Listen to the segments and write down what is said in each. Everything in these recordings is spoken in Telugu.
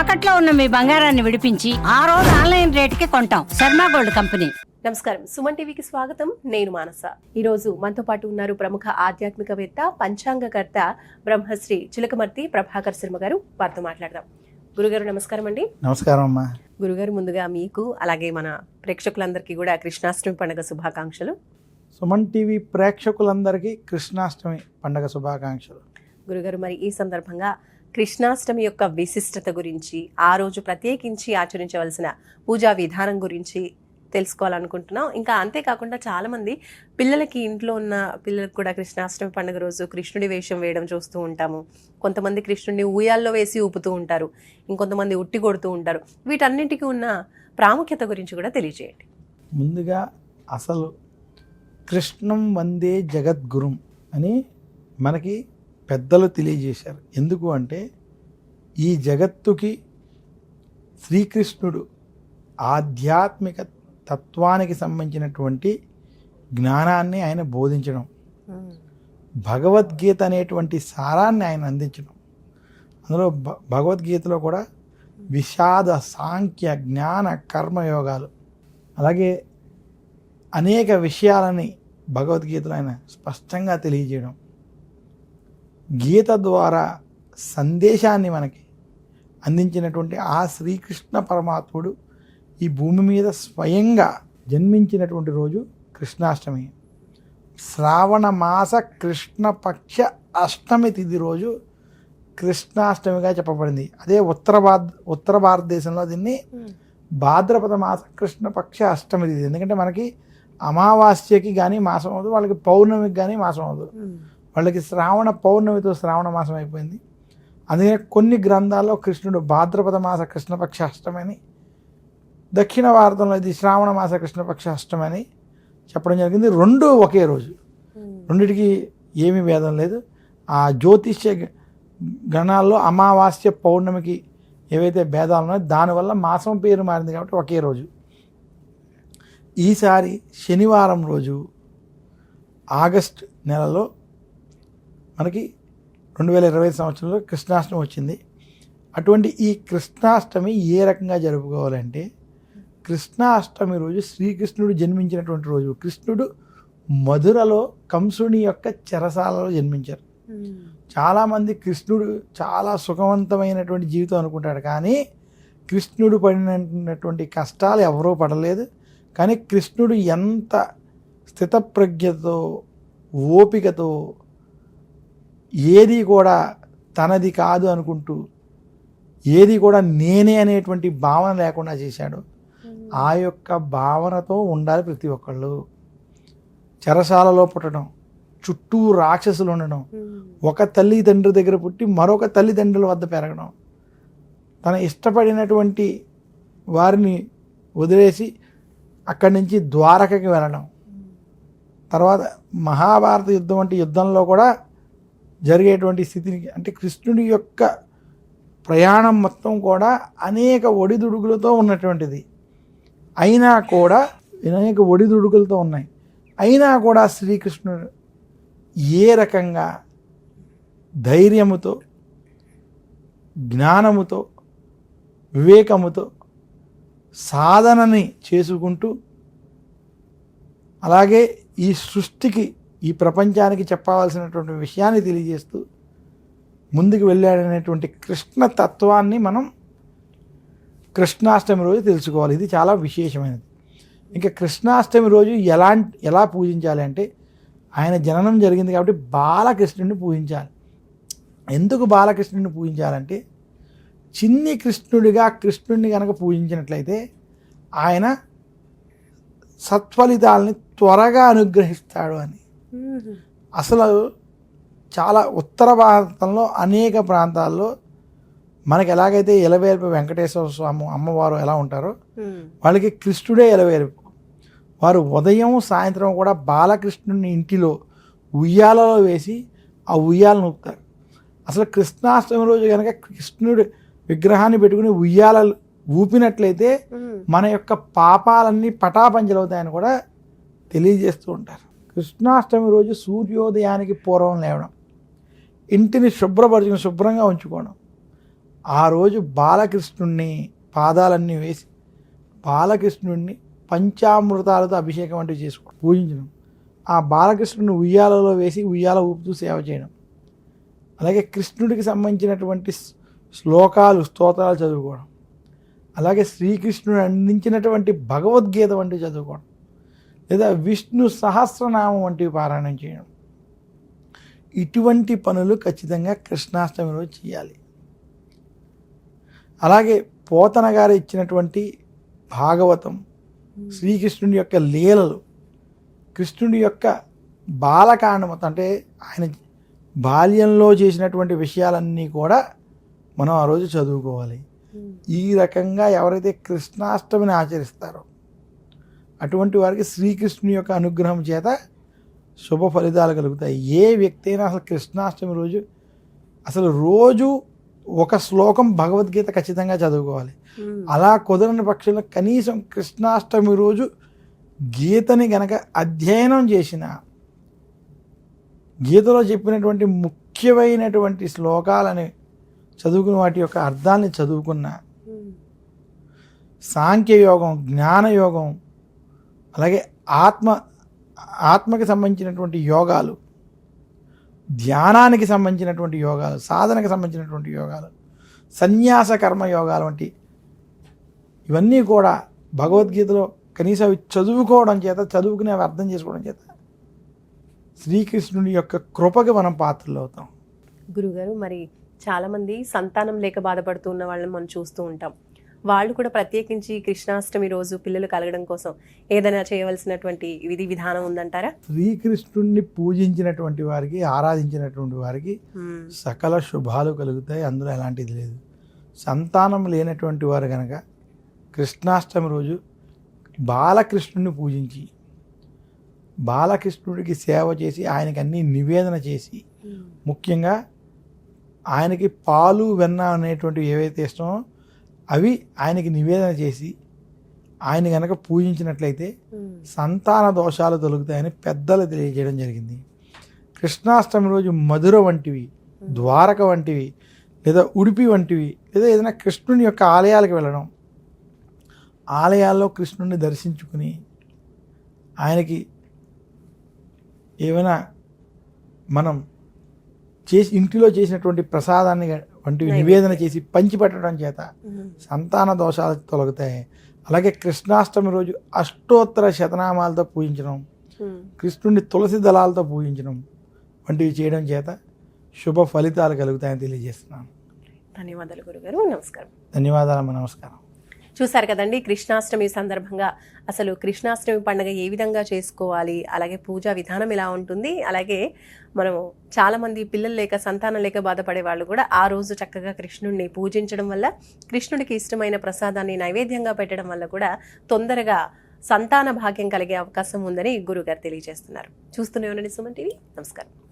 తాకట్లో ఉన్న మీ బంగారాన్ని విడిపించి ఆ రోజు ఆన్లైన్ రేటుకి కొంటాం. Sharma gold company. నమస్కారం. సుమన్ టీవీకి స్వాగతం. నేను మానస. ఈ రోజు మనతో పాటు ఉన్నారు ప్రముఖ ఆధ్యాత్మికవేత్త పంచాంగకర్త బ్రహ్మశ్రీ చిలకమర్తి ప్రభాకర్ శర్మ గారు. వారితో మాట్లాడదాం. గురుగారు నమస్కారం అండి. నమస్కారం అమ్మా. గురుగారు ముందుగా మీకు అలాగే మన ప్రేక్షకులందరికీ కూడా కృష్ణాష్టమి పండుగ శుభాకాంక్షలు. సుమన్ టీవీ ప్రేక్షకులందరికీ కృష్ణాష్టమి పండగ శుభాకాంక్షలు. గురుగారు మరి ఈ సందర్భంగా కృష్ణాష్టమి యొక్క విశిష్టత గురించి ఆ రోజు ప్రత్యేకించి ఆచరించవలసిన పూజా విధానం గురించి తెలుసుకోవాలనుకుంటున్నాం. ఇంకా అంతేకాకుండా చాలామంది పిల్లలకి ఇంట్లో ఉన్న పిల్లలకు కూడా కృష్ణాష్టమి పండుగ రోజు కృష్ణుడి వేషం వేయడం చూస్తూ ఉంటాము. కొంతమంది కృష్ణుడిని ఊయాల్లో వేసి ఊపుతూ ఉంటారు. ఇంకొంతమంది ఉట్టి కొడుతూ ఉంటారు. వీటన్నిటికీ ఉన్న ప్రాముఖ్యత గురించి కూడా తెలియజేయండి. ముందుగా అసలు కృష్ణం వందే జగద్గురుం అని మనకి పెద్దలు తెలియజేశారు. ఎందుకు అంటే ఈ జగత్తుకి శ్రీకృష్ణుడు ఆధ్యాత్మిక తత్వానికి సంబంధించినటువంటి జ్ఞానాన్ని ఆయన బోధించడం. భగవద్గీత అనేటువంటి సారాన్ని ఆయన అందించడం. అందులో భగవద్గీతలో కూడా విషాద సాంఖ్య జ్ఞాన కర్మయోగాలు అలాగే అనేక విషయాలని భగవద్గీతలో ఆయన స్పష్టంగా తెలియజేయడం. గీత ద్వారా సందేశాన్ని మనకి అందించినటువంటి ఆ శ్రీకృష్ణ పరమాత్ముడు ఈ భూమి మీద స్వయంగా జన్మించినటువంటి రోజు కృష్ణాష్టమి. శ్రావణ మాస కృష్ణపక్ష అష్టమి తిథి రోజు కృష్ణాష్టమిగా చెప్పబడింది. అదే ఉత్తర భారత ఉత్తర భారతదేశంలో దీన్ని భాద్రపద మాస కృష్ణపక్ష అష్టమి తిథి ఎందుకంటే మనకి అమావాస్యకి కానీ మాసం అవ్వదు వాళ్ళకి పౌర్ణమికి కానీ మాసం అవ్వదు. వాళ్ళకి శ్రావణ పౌర్ణమితో శ్రావణ మాసం అయిపోయింది. అందుకనే కొన్ని గ్రంథాల్లో కృష్ణుడు భాద్రపద మాస కృష్ణపక్ష అష్టమని దక్షిణ భారతంలో ఇది శ్రావణ మాస కృష్ణపక్ష అష్టమని చెప్పడం జరిగింది. రెండు ఒకే రోజు. రెండిటికి ఏమీ భేదం లేదు. ఆ జ్యోతిష్య గణాల్లో అమావాస్య పౌర్ణమికి ఏవైతే భేదాలు ఉన్నాయో దానివల్ల మాసం పేరు మారింది కాబట్టి ఒకే రోజు. ఈసారి శనివారం రోజు ఆగస్ట్ నెలలో మనకి రెండు వేల ఇరవై సంవత్సరంలో కృష్ణాష్టమి వచ్చింది. అటువంటి ఈ కృష్ణాష్టమి ఏ రకంగా జరుపుకోవాలంటే కృష్ణాష్టమి రోజు శ్రీకృష్ణుడు జన్మించినటువంటి రోజు. కృష్ణుడు మధురలో కంసుని యొక్క చెరసాలలో జన్మించారు. చాలామంది కృష్ణుడు చాలా సుఖవంతమైనటువంటి జీవితం అనుకుంటాడు. కానీ కృష్ణుడు పడినటువంటి కష్టాలు ఎవరూ పడలేదు. కానీ కృష్ణుడు ఎంత స్థితప్రజ్ఞతో ఓపికతో ఏది కూడా తనది కాదు అనుకుంటూ ఏది కూడా నేనే అనేటువంటి భావన లేకుండా చేశాడు. ఆ యొక్క భావనతో ఉండాలి ప్రతి ఒక్కళ్ళు. చెరసాలలో పుట్టడం చుట్టూ రాక్షసులు ఉండడం ఒక తల్లి తండ్రి దగ్గర పుట్టి మరొక తల్లిదండ్రుల వద్ద పెరగడం. తన ఇష్టపడినటువంటి వారిని వదిలేసి అక్కడి నుంచి ద్వారకకి వెళ్ళడం. తర్వాత మహాభారత యుద్ధం వంటి యుద్ధంలో కూడా జరిగేటువంటి స్థితిని అంటే కృష్ణుడి యొక్క ప్రయాణం మొత్తం కూడా అనేక ఒడిదుడుకులతో ఉన్నటువంటిది. అయినా కూడా అనేక ఒడిదుడుకులతో ఉన్నాయి. అయినా కూడా శ్రీకృష్ణుడు ఏ రకంగా ధైర్యముతో జ్ఞానముతో వివేకముతో సాధనని చేసుకుంటూ అలాగే ఈ సృష్టికి ఈ ప్రపంచానికి చెప్పవలసినటువంటి విషయాన్ని తెలియజేస్తూ ముందుకు వెళ్ళాడనేటువంటి కృష్ణ తత్వాన్ని మనం కృష్ణాష్టమి రోజు తెలుసుకోవాలి. ఇది చాలా విశేషమైనది. ఇంకా కృష్ణాష్టమి రోజు ఎలా ఎలా పూజించాలి అంటే ఆయన జననం జరిగింది కాబట్టి బాలకృష్ణుడిని పూజించాలి. ఎందుకు బాలకృష్ణుడిని పూజించాలంటే చిన్ని కృష్ణుడిగా కృష్ణుడిని కనుక పూజించినట్లయితే ఆయన సత్ఫలితాలని త్వరగా అనుగ్రహిస్తాడు అని. అసలు చాలా ఉత్తర భారతంలో అనేక ప్రాంతాల్లో మనకి ఎలాగైతే ఎలవేల్పు వెంకటేశ్వర స్వామి అమ్మవారు ఎలా ఉంటారో వాళ్ళకి కృష్ణుడే ఎలవేల్పు వారు ఉదయం సాయంత్రం కూడా బాలకృష్ణుని ఇంటిలో ఉయ్యాలలో వేసి ఆ ఉయ్యాలను ఊపుతారు అసలు కృష్ణాష్టమి రోజు కనుక కృష్ణుడు విగ్రహాన్ని పెట్టుకుని ఉయ్యాల ఊపినట్లయితే మన యొక్క పాపాలన్నీ పటాపంచలవుతాయని కూడా తెలియజేస్తూ ఉంటారు. కృష్ణాష్టమి రోజు సూర్యోదయానికి పూర్వం లేవడం ఇంటిని శుభ్రపరచుకుని శుభ్రంగా ఉంచుకోవడం ఆ రోజు బాలకృష్ణుణ్ణి పాదాలన్నీ వేసి బాలకృష్ణుణ్ణి పంచామృతాలతో అభిషేకం వంటివి చేసుకోవడం పూజించడం ఆ బాలకృష్ణుడిని ఉయ్యాలలో వేసి ఉయ్యాల ఊపుతూ సేవ చేయడం. అలాగే కృష్ణుడికి సంబంధించినటువంటి శ్లోకాలు స్తోత్రాలు చదువుకోవడం. అలాగే శ్రీకృష్ణుడు అందించినటువంటి భగవద్గీత వంటివి చదువుకోవడం. లేదా విష్ణు సహస్రనామం వంటివి పారాయణం చేయడం. ఇటువంటి పనులు ఖచ్చితంగా కృష్ణాష్టమి రోజు చేయాలి. అలాగే పోతన గారు ఇచ్చినటువంటి భాగవతం శ్రీకృష్ణుడి యొక్క లీలలు కృష్ణుడి యొక్క బాలకాండం అంటే ఆయన బాల్యంలో చేసినటువంటి విషయాలన్నీ కూడా మనం ఆ రోజు చదువుకోవాలి. ఈ రకంగా ఎవరైతే కృష్ణాష్టమిని ఆచరిస్తారో అటువంటి వారికి శ్రీకృష్ణుని యొక్క అనుగ్రహం చేత శుభ ఫలితాలు కలుగుతాయి. ఏ వ్యక్తి అయినా అసలు కృష్ణాష్టమి రోజు అసలు రోజు ఒక శ్లోకం భగవద్గీత ఖచ్చితంగా చదువుకోవాలి. అలా కుదరని పక్షంలో కనీసం కృష్ణాష్టమి రోజు గీతని గనక అధ్యయనం చేసిన గీతలో చెప్పినటువంటి ముఖ్యమైనటువంటి శ్లోకాలని చదువుకున్న వాటి యొక్క అర్థాన్ని చదువుకున్న సాంఖ్యయోగం జ్ఞానయోగం అలాగే ఆత్మ ఆత్మకి సంబంధించినటువంటి యోగాలు ధ్యానానికి సంబంధించినటువంటి యోగాలు సాధనకి సంబంధించినటువంటి యోగాలు సన్యాస కర్మ యోగాలు వంటి ఇవన్నీ కూడా భగవద్గీతలో కనీసం అవి చదువుకోవడం చేత చదువుకుని అవి అర్థం చేసుకోవడం చేత శ్రీకృష్ణుడి యొక్క కృపకి మనం పాత్రలు అవుతాం. గురుగారు మరి చాలామంది సంతానం లేక బాధపడుతున్న వాళ్ళని మనం చూస్తూ ఉంటాం. వాళ్ళు కూడా ప్రత్యేకించి కృష్ణాష్టమి రోజు పిల్లలు కలగడం కోసం ఏదైనా చేయవలసినటువంటి విధి విధానం ఉందంటారా? శ్రీకృష్ణుడిని పూజించినటువంటి వారికి ఆరాధించినటువంటి వారికి. సకల శుభాలు కలుగుతాయి. అందులో ఎలాంటిది లేదు. సంతానం లేనటువంటి వారు కనుక కృష్ణాష్టమి రోజు బాలకృష్ణుడిని పూజించి బాలకృష్ణుడికి సేవ చేసి ఆయనకి అన్ని నివేదన చేసి ముఖ్యంగా ఆయనకి పాలు వెన్న అనేటువంటివి ఏవైతే ఇష్టమో అవి ఆయనకి నివేదన చేసి ఆయన కనుక పూజించినట్లయితే సంతాన దోషాలు తొలుగుతాయని పెద్దలు తెలియజేయడం జరిగింది. కృష్ణాష్టమి రోజు మధుర వంటివి ద్వారక వంటివి లేదా ఉడిపి వంటివి లేదా ఏదైనా కృష్ణుని యొక్క ఆలయాలకు వెళ్ళడం. ఆలయాల్లో కృష్ణుని దర్శించుకుని ఆయనకి ఏమైనా మనం చేసి ఇంటిలో చేసినటువంటి ప్రసాదాన్ని వంటివి నివేదన చేసి పంచిపెట్టడం చేత. సంతాన దోషాలు తొలగుతాయి. అలాగే కృష్ణాష్టమి రోజు అష్టోత్తర శతనామాలతో పూజించడం. కృష్ణుడిని తులసి దళాలతో పూజించడం వంటివి చేయడం చేత శుభ ఫలితాలు కలుగుతాయని తెలియజేస్తున్నాను. ధన్యవాదాలు గురుగారు. నమస్కారం. ధన్యవాదాలు నమస్కారం. చూసారు కదండి కృష్ణాష్టమి సందర్భంగా. అసలు కృష్ణాష్టమి పండుగ ఏ విధంగా చేసుకోవాలి అలాగే పూజా విధానం ఎలా ఉంటుంది అలాగే మనము చాలామంది పిల్లలు లేక సంతానం లేక బాధపడే వాళ్ళు కూడా ఆ రోజు చక్కగా కృష్ణుడిని పూజించడం వల్ల కృష్ణుడికి ఇష్టమైన ప్రసాదాన్ని నైవేద్యంగా పెట్టడం వల్ల కూడా తొందరగా సంతాన భాగ్యం కలిగే అవకాశం ఉందని గురుగారు తెలియజేస్తున్నారు. చూస్తూనే ఉండండి సుమన్ టీవీ. నమస్కారం.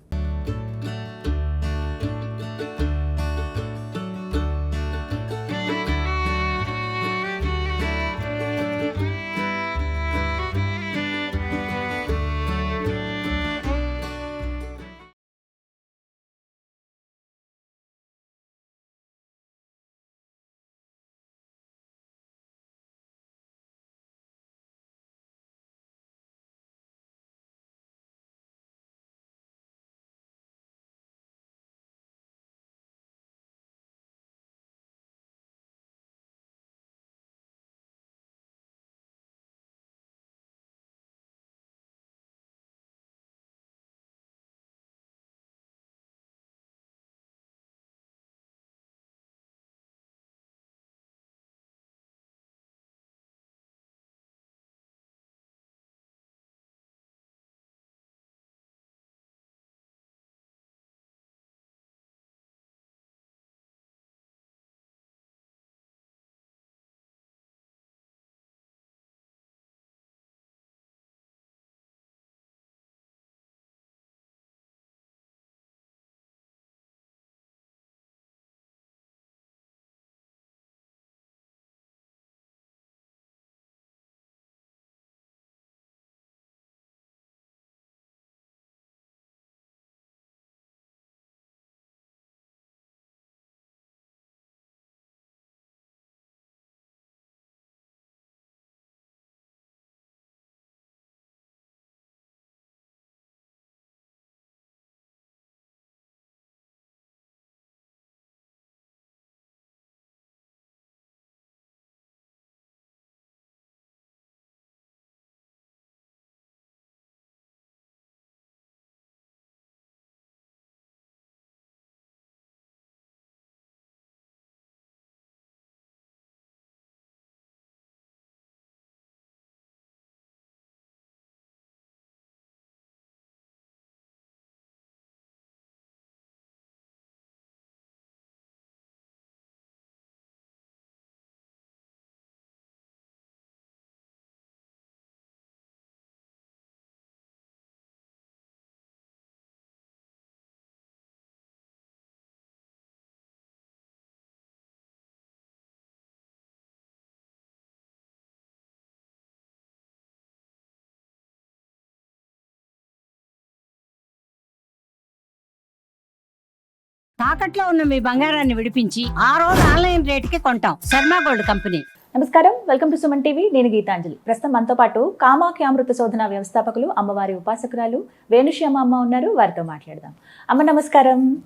తాకట్లో ఉన్న మీ బంగారాన్ని విడిపించి ఆ రోజు ఆన్లైన్ రేటుకి కొంటాం. Sharma gold company. నమస్కారం. Welcome to Suman TV. నేను గీతాంజలి. ప్రస్తుతం మనతో పాటు కామాఖ్యామృత శోధన వ్యవస్థాపకులు అమ్మవారి ఉపాసకురాలు వేణుశ్యామ అమ్మ ఉన్నారు. వారితో మాట్లాడదాం. అమ్మ నమస్కారం.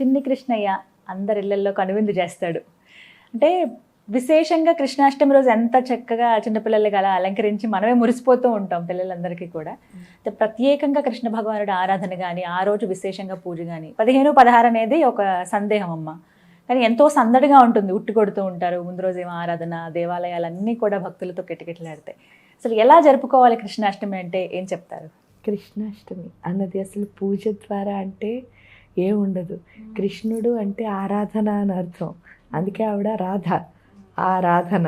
చిన్ని కృష్ణయ్య అందరి ఇళ్ళలో కనువిందు చేస్తాడు. అంటే విశేషంగా కృష్ణాష్టమి రోజు ఎంత చక్కగా చిన్నపిల్లలకి అలా అలంకరించి మనమే మురిసిపోతూ ఉంటాం పిల్లలందరికీ కూడా. ప్రత్యేకంగా కృష్ణ భగవానుడు ఆరాధన కానీ ఆ రోజు విశేషంగా పూజ కానీ పదిహేను పదహారు అనేది ఒక సందేహం అమ్మ. కానీ ఎంతో సందడిగా ఉంటుంది ఉట్టి కొడుతూ ఉంటారు ముందు రోజు ఏమో ఆరాధన దేవాలయాలన్నీ కూడా భక్తులతో కిటకిటలాడతాయి అసలు ఎలా జరుపుకోవాలి కృష్ణాష్టమి అంటే ఏం చెప్తారు? కృష్ణాష్టమి అన్నది అసలు పూజ ద్వారా అంటే ఏముండదు కృష్ణుడు అంటే ఆరాధన అని అర్థం. అందుకే ఆవిడ రాధ. ఆరాధన.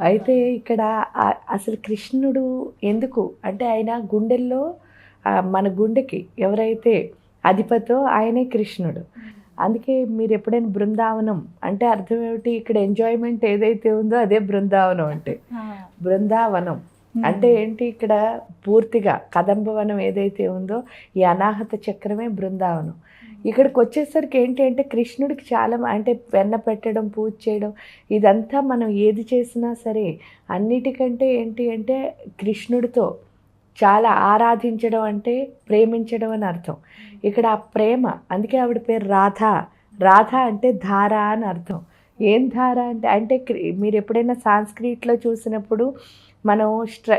అయితే ఇక్కడ అసలు కృష్ణుడు ఎందుకు? అంటే ఆయన గుండెల్లో మన గుండెకి ఎవరైతే అధిపతో ఆయనే కృష్ణుడు. అందుకే మీరు ఎప్పుడైనా బృందావనం అంటే అర్థం ఏమిటి? ఇక్కడ ఎంజాయ్మెంట్ ఏదైతే ఉందో అదే బృందావనం అంటే. బృందావనం. అంటే ఏంటి? ఇక్కడ పూర్తిగా కదంబవనం ఏదైతే ఉందో ఈ అనాహత చక్రమే బృందావనం. ఇక్కడికి వచ్చేసరికి ఏంటి అంటే కృష్ణుడికి చాలా అంటే వెన్న పెట్టడం పూజ చేయడం ఇదంతా మనం ఏది చేసినా సరే అన్నిటికంటే ఏంటి అంటే కృష్ణుడితో చాలా ఆరాధించడం అంటే ప్రేమించడం అని అర్థం. ఇక్కడ ఆ ప్రేమ అందుకే ఆవిడ పేరు రాధ. రాధ అంటే ధార అని అర్థం. ఏం ధార అంటే అంటే మీరు ఎప్పుడైనా సాంస్క్రిట్లో చూసినప్పుడు మనం స్ట్ర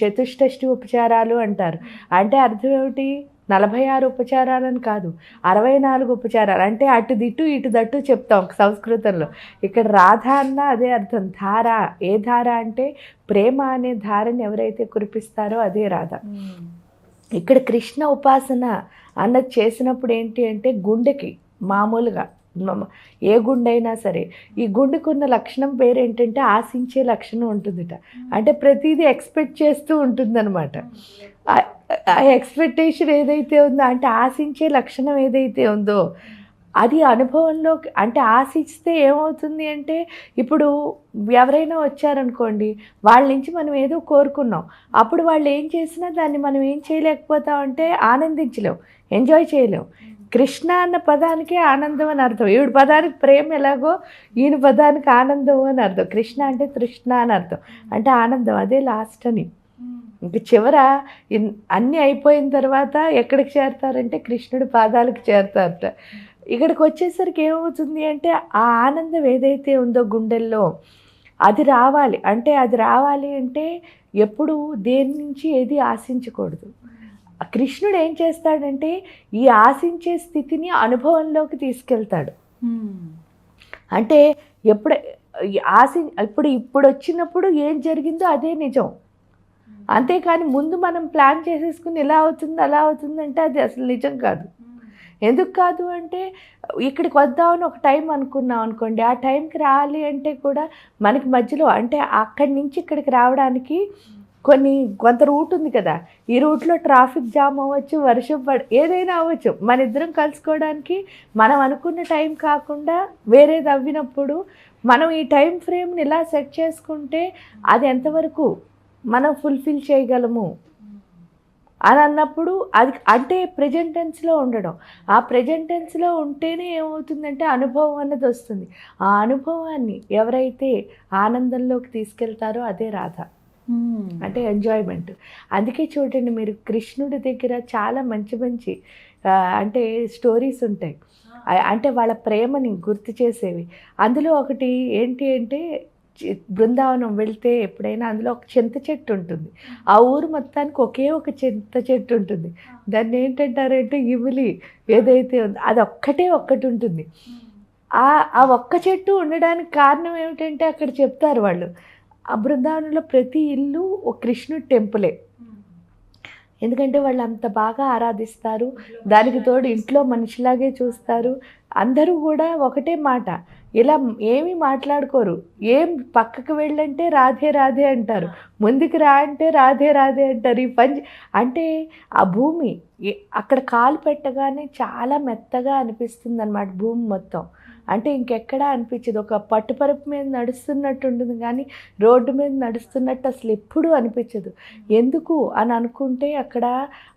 చతుష్టష్టి ఉపచారాలు అంటారు. అంటే అర్థం ఏమిటి? నలభై ఆరు ఉపచారాలని కాదు అరవై నాలుగు ఉపచారాలు. అంటే అటు దిట్టు ఇటు దట్టు చెప్తాం సంస్కృతంలో. ఇక్కడ రాధ అన్న అదే అర్థం. ధార ఏ ధార అంటే ప్రేమ అనే ధారని ఎవరైతే కురిపిస్తారో అదే రాధ. ఇక్కడ కృష్ణ ఉపాసన అన్నది చేసినప్పుడు ఏంటి అంటే గుండెకి మామూలుగా. ఏ గుండె అయినా సరే. ఈ గుండెకున్న లక్షణం పేరు ఏంటంటే ఆశించే లక్షణం ఉంటుందిట. అంటే ప్రతిదీ ఎక్స్పెక్ట్ చేస్తూ ఉంటుందన్నమాట. ఆ- ఎక్స్పెక్టేషన్ ఏదైతే ఉందో అంటే ఆశించే లక్షణం ఏదైతే ఉందో అది అనుభవంలో అంటే ఆశిస్తే ఏమవుతుంది అంటే ఇప్పుడు ఎవరైనా వచ్చారనుకోండి వాళ్ళ నుంచి మనం ఏదో కోరుకున్నాం. అప్పుడు వాళ్ళు ఏం చేసినా దాన్ని మనం ఏం చేయలేకపోతాం అంటే ఆనందించలేం ఎంజాయ్ చేయలేం. కృష్ణ అన్న పదానికి ఆనందం అని అర్థం. ఈవిడ పదానికి ప్రేమ ఎలాగో ఈయన పదానికి ఆనందం అని అర్థం. కృష్ణ అంటే తృష్ణ అని అర్థం. అంటే ఆనందం అదే లాస్ట్ అని. ఇంక చివర అన్నీ అయిపోయిన తర్వాత ఎక్కడికి చేరతారంటే కృష్ణుడి పాదాలకు చేరతారట. ఇక్కడికి వచ్చేసరికి ఏమవుతుంది అంటే ఆ ఆనందం ఏదైతే ఉందో గుండెల్లో అది రావాలి. అంటే అది రావాలి అంటే ఎప్పుడు దేని నుంచి ఏది ఆశించకూడదు. కృష్ణుడు ఏం చేస్తాడంటే ఈ ఆశించే స్థితిని అనుభవంలోకి తీసుకెళ్తాడు. అంటే ఎప్పుడు ఆశ ఇప్పుడు ఇప్పుడు వచ్చినప్పుడు ఏం జరిగిందో అదే నిజం. అంతేకాని ముందు మనం ప్లాన్ చేసేసుకుని ఇలా అవుతుంది అలా అవుతుంది అంటే అది అసలు నిజం కాదు. ఎందుకు కాదు అంటే ఇక్కడికి వద్దామని ఒక టైం అనుకున్నాం అనుకోండి. ఆ టైంకి రావాలి అంటే కూడా మనకి మధ్యలో అంటే అక్కడి నుంచి ఇక్కడికి రావడానికి కొన్ని కొంత రూట్ ఉంది కదా. ఈ రూట్లో ట్రాఫిక్ జామ్ అవ్వచ్చు వర్షం పడ ఏదైనా అవ్వచ్చు. మన ఇద్దరం కలుసుకోవడానికి మనం అనుకున్న టైం కాకుండా వేరేది అవ్వినప్పుడు మనం ఈ టైం ఫ్రేమ్ని ఇలా సెట్ చేసుకుంటే అది ఎంతవరకు మనం ఫుల్ఫిల్ చేయగలము. అని అన్నప్పుడు అది అంటే ప్రజెంట్ టెన్స్లో ఉండడం. ఆ ప్రజెంట్ టెన్స్లో ఉంటేనే ఏమవుతుందంటే అనుభవం అన్నది వస్తుంది. ఆ అనుభవాన్ని ఎవరైతే ఆనందంలోకి తీసుకెళ్తారో అదే రాధ. అంటే ఎంజాయ్మెంట్ అందుకే చూడండి మీరు కృష్ణుడి దగ్గర చాలా మంచి మంచి అంటే స్టోరీస్ ఉంటాయి. అంటే వాళ్ళ ప్రేమని గుర్తు చేసేవి. అందులో ఒకటి ఏంటి అంటే బృందావనం వెళ్తే ఎప్పుడైనా అందులో ఒక చింత చెట్టు ఉంటుంది. ఆ ఊరు మొత్తానికి ఒకే ఒక చింత చెట్టు ఉంటుంది. దాన్ని ఏంటంటారంటే ఇవులి ఏదైతే ఉందో అది ఒక్కటే ఒక్కటి ఉంటుంది. ఆ ఆ ఒక్క చెట్టు ఉండడానికి కారణం ఏమిటంటే అక్కడ చెప్తారు వాళ్ళు. ఆ బృందావనంలో ప్రతి ఇల్లు ఒక కృష్ణుడి టెంపులే. ఎందుకంటే వాళ్ళు అంత బాగా ఆరాధిస్తారు. దానికి తోడు ఇంట్లో మనిషిలాగే చూస్తారు. అందరూ కూడా ఒకటే మాట. ఇలా ఏమీ మాట్లాడుకోరు. ఏం పక్కకు వెళ్ళంటే రాధే రాధే అంటారు. ముందుకు రా అంటే రాధే రాధే అంటారు. ఈ పంచ అంటే ఆ భూమి అక్కడ కాలు పెట్టగానే చాలా మెత్తగా అనిపిస్తుంది అనమాట భూమి మొత్తం. అంటే ఇంకెక్కడా అనిపించదు. ఒక పట్టుపరుపు మీద నడుస్తున్నట్టు ఉంటుంది కానీ రోడ్డు మీద నడుస్తున్నట్టు అసలు ఎప్పుడూ అనిపించదు. ఎందుకు అని అనుకుంటే అక్కడ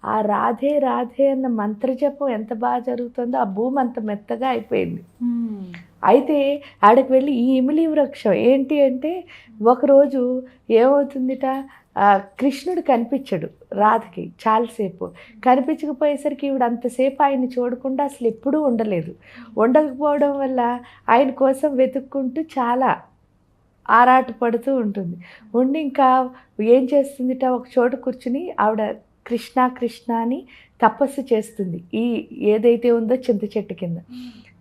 ఆ రాధే రాధే అన్న మంత్రజపం ఎంత బాగా జరుగుతుందో ఆ భూమి అంత మెత్తగా అయిపోయింది. అయితే ఆడకి వెళ్ళి ఈ ఇమిలి వృక్షం ఏంటి అంటే ఒకరోజు ఏమవుతుందిట? కృష్ణుడు కనిపించడు రాధకి చాలాసేపు. కనిపించకపోయేసరికి ఈవిడ అంతసేపు ఆయన్ని చూడకుండా అసలు ఎప్పుడూ ఉండలేదు. ఉండకపోవడం వల్ల ఆయన కోసం వెతుక్కుంటూ చాలా ఆరాట పడుతూ ఉంటుంది. ఉండి ఇంకా ఏం చేస్తుందిట? ఒక చోట కూర్చుని ఆవిడ కృష్ణ కృష్ణ అని తపస్సు చేస్తుంది. ఈ ఏదైతే ఉందో చింత చెట్టు కింద.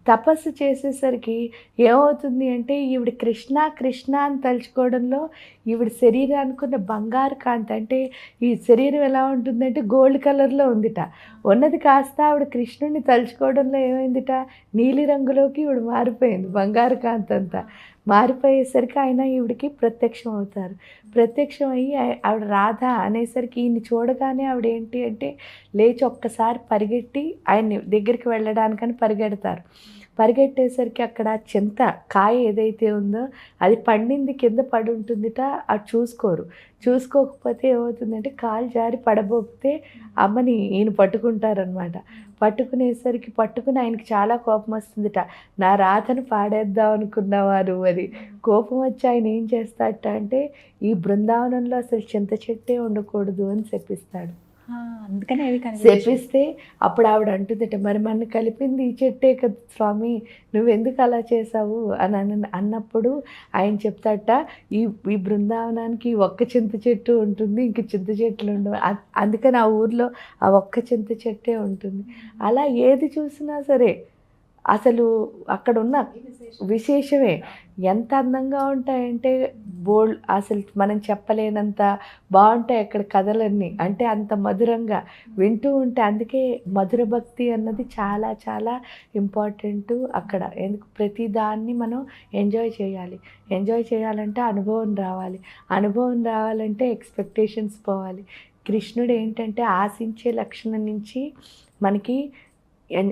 తపస్సు చేసేసరికి ఏమవుతుంది అంటే ఈవిడ కృష్ణ కృష్ణ అని తలుచుకోవడంలో ఈవిడ శరీరానికి ఉన్న బంగారు కాంతి. అంటే ఈ శరీరం ఎలా ఉంటుందంటే గోల్డ్ కలర్లో ఉందిట. ఉన్నది కాస్త ఆవిడ కృష్ణుడిని తలుచుకోవడంలో ఏమైందిట? నీలిరంగులోకి ఈవిడ మారిపోయింది బంగారు కాంతి అంతా. మారిపోయేసరికి ఆయన ఈవిడికి ప్రత్యక్షం అవుతారు ప్రత్యక్షం అయ్యి ఆవిడ రాధ అనేసరికి ఈయన్ని చూడగానే ఆవిడ ఏంటి అంటే లేచి ఒక్కసారి పరిగెట్టి ఆయన్ని దగ్గరికి వెళ్ళడానికని పరిగెడతారు. పరిగెట్టేసరికి అక్కడ చింత కాయ ఏదైతే ఉందో అది పండింది కింద పడి ఉంటుందిట అది చూసుకోరు. చూసుకోకపోతే ఏమవుతుందంటే కాలు జారి పడబోకితే అమ్మని ఈయన పట్టుకుంటారనమాట పట్టుకునేసరికి పట్టుకుని ఆయనకి చాలా కోపం వస్తుందిట. నా రాతను పాడేద్దాం అనుకున్నవారు అది? కోపం వచ్చి ఆయన ఏం చేస్తాడట అంటే ఈ బృందావనంలో అసలు చింత చెట్టే ఉండకూడదు అని చెప్పిస్తాడు. అందుకనే అవి. చెప్పిస్తే అప్పుడు ఆవిడ అంటుందట మరి మన కలిపింది ఈ చెట్టే కదా స్వామి నువ్వెందుకు అలా చేసావు అని అన్న అన్నప్పుడు ఆయన చెప్తాట ఈ ఈ బృందావనానికి ఒక్క చింత చెట్టు ఉంటుంది ఇంక చింత చెట్లు ఉండవు. అందుకని ఆ ఊర్లో ఆ ఒక్క చింత చెట్టే ఉంటుంది. అలా ఏది చూసినా సరే అసలు అక్కడ ఉన్న విశేషమే. ఎంత అందంగా ఉంటాయంటే బోల్డ్ అసలు మనం చెప్పలేనంత బాగుంటాయి అక్కడ కథలన్నీ. అంటే అంత మధురంగా వింటూ ఉంటే అందుకే మధుర భక్తి అన్నది చాలా చాలా ఇంపార్టెంట్ అక్కడ. ఎందుకు? ప్రతి దాన్ని మనం ఎంజాయ్ చేయాలి. ఎంజాయ్ చేయాలంటే అనుభవం రావాలి. అనుభవం రావాలంటే ఎక్స్పెక్టేషన్స్ పోవాలి. కృష్ణుడు ఏంటంటే ఆశించే లక్షణం నుంచి మనకి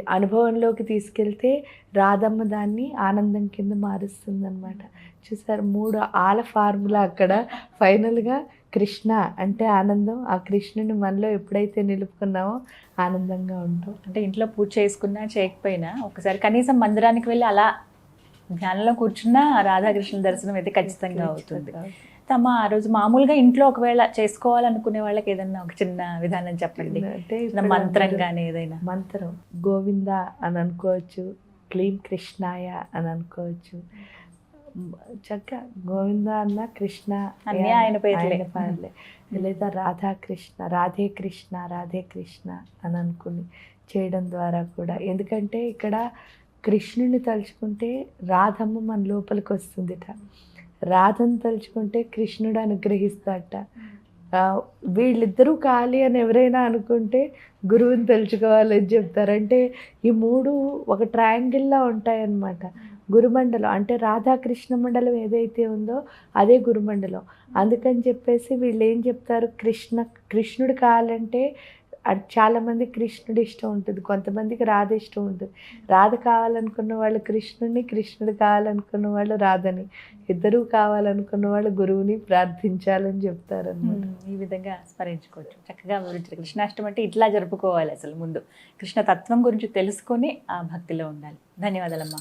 అనుభవంలోకి తీసుకెళ్తే రాధమ్మ దాన్ని ఆనందం కింద మారుస్తుంది అనమాట చూసారు? మూడు ఆల ఫార్ములా అక్కడ. ఫైనల్గా కృష్ణ అంటే ఆనందం. ఆ కృష్ణుని మనలో ఎప్పుడైతే నిలుపుకున్నామో ఆనందంగా ఉంటాం. అంటే ఇంట్లో పూజ చేసుకున్నా చేయకపోయినా ఒకసారి కనీసం మందిరానికి వెళ్ళి అలా ధ్యానంలో కూర్చున్నా రాధాకృష్ణ దర్శనం అయితే ఖచ్చితంగా అవుతుంది. తమ ఆ రోజు మామూలుగా ఇంట్లో ఒకవేళ చేసుకోవాలనుకునే వాళ్ళకి ఏదన్నా ఒక చిన్న విధానం చెప్పండి. అంటే మంత్రం కానీ ఏదైనా. మంత్రం. గోవింద అని అనుకోవచ్చు క్లీం కృష్ణాయ అని అనుకోవచ్చు. చక్క గోవింద అన్న కృష్ణ అన్నీ ఆయన పేర్లే. ఆయన పేర్లే. లేదా రాధాకృష్ణ రాధే కృష్ణ రాధే కృష్ణ అని అనుకుని చేయడం ద్వారా కూడా. ఎందుకంటే ఇక్కడ కృష్ణుని తలుచుకుంటే రాధమ్మ మన లోపలికి వస్తుందిట. రాధను తలుచుకుంటే కృష్ణుడు అనుగ్రహిస్తాడట. వీళ్ళిద్దరూ కాలి అని ఎవరైనా అనుకుంటే గురువుని తలుచుకోవాలని చెప్తారు. అంటే ఈ మూడు ఒక ట్రయాంగిల్లా ఉంటాయన్నమాట. గురుమండలం అంటే రాధాకృష్ణ మండలం ఏదైతే ఉందో అదే గురుమండలం. అందుకని చెప్పేసి వీళ్ళు ఏం చెప్తారు? కృష్ణ కృష్ణుడు కావాలంటే అది చాలామంది కృష్ణుడు ఇష్టం ఉంటుంది కొంతమందికి రాధ ఇష్టం ఉంటుంది. రాధ కావాలనుకున్న వాళ్ళు కృష్ణుడిని కృష్ణుడు కావాలనుకున్న వాళ్ళు రాధని ఇద్దరూ కావాలనుకున్న వాళ్ళు గురువుని ప్రార్థించాలని చెప్తారు ఈ విధంగా స్మరించుకోవచ్చు. చక్కగా వివరించారు. కృష్ణాష్టమి అంటే ఇట్లా జరుపుకోవాలి అసలు ముందు. కృష్ణ తత్వం గురించి తెలుసుకొని ఆ భక్తిలో ఉండాలి. ధన్యవాదాలమ్మా.